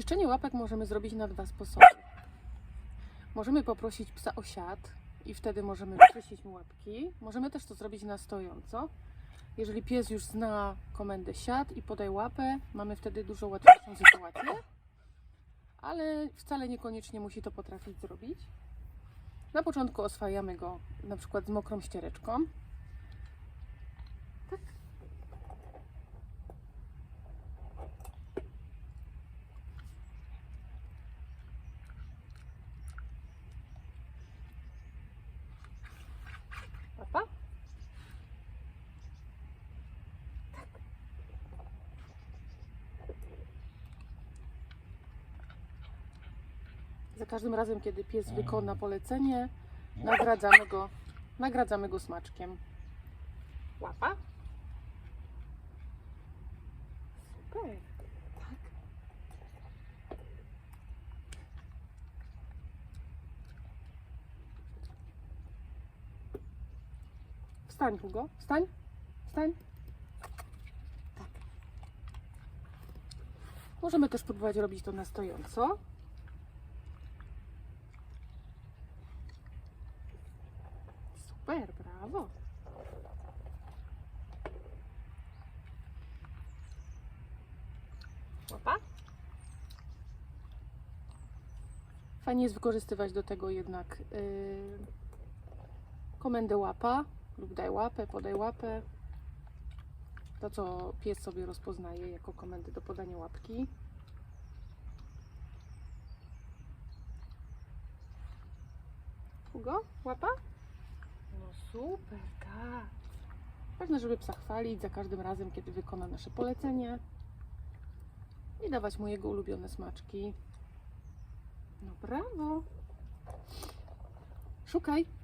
Czyszczenie łapek możemy zrobić na dwa sposoby. Możemy poprosić psa o siad i wtedy możemy wyczyścić mu łapki. Możemy też to zrobić na stojąco. Jeżeli pies już zna komendę siad i podaj łapę, mamy wtedy dużo łatwiejszą sytuację. Ale wcale niekoniecznie musi to potrafić zrobić. Na początku oswajamy go na przykład z mokrą ściereczką. Za każdym razem, kiedy pies wykona polecenie, nagradzamy go, nagradzamy go smaczkiem. Łapa? Super. Tak. Wstań, Hugo. Wstań. Wstań. Tak. Możemy też próbować robić to na stojąco. Super, brawo. Łapa? Fajnie jest wykorzystywać do tego jednak yy, komendę łapa lub daj łapę, podaj łapę. To, co pies sobie rozpoznaje jako komendy do podania łapki. Hugo, łapa? Super, tak. Ważne, żeby psa chwalić za każdym razem, kiedy wykona nasze polecenie i dawać mu jego ulubione smaczki. No brawo. Szukaj.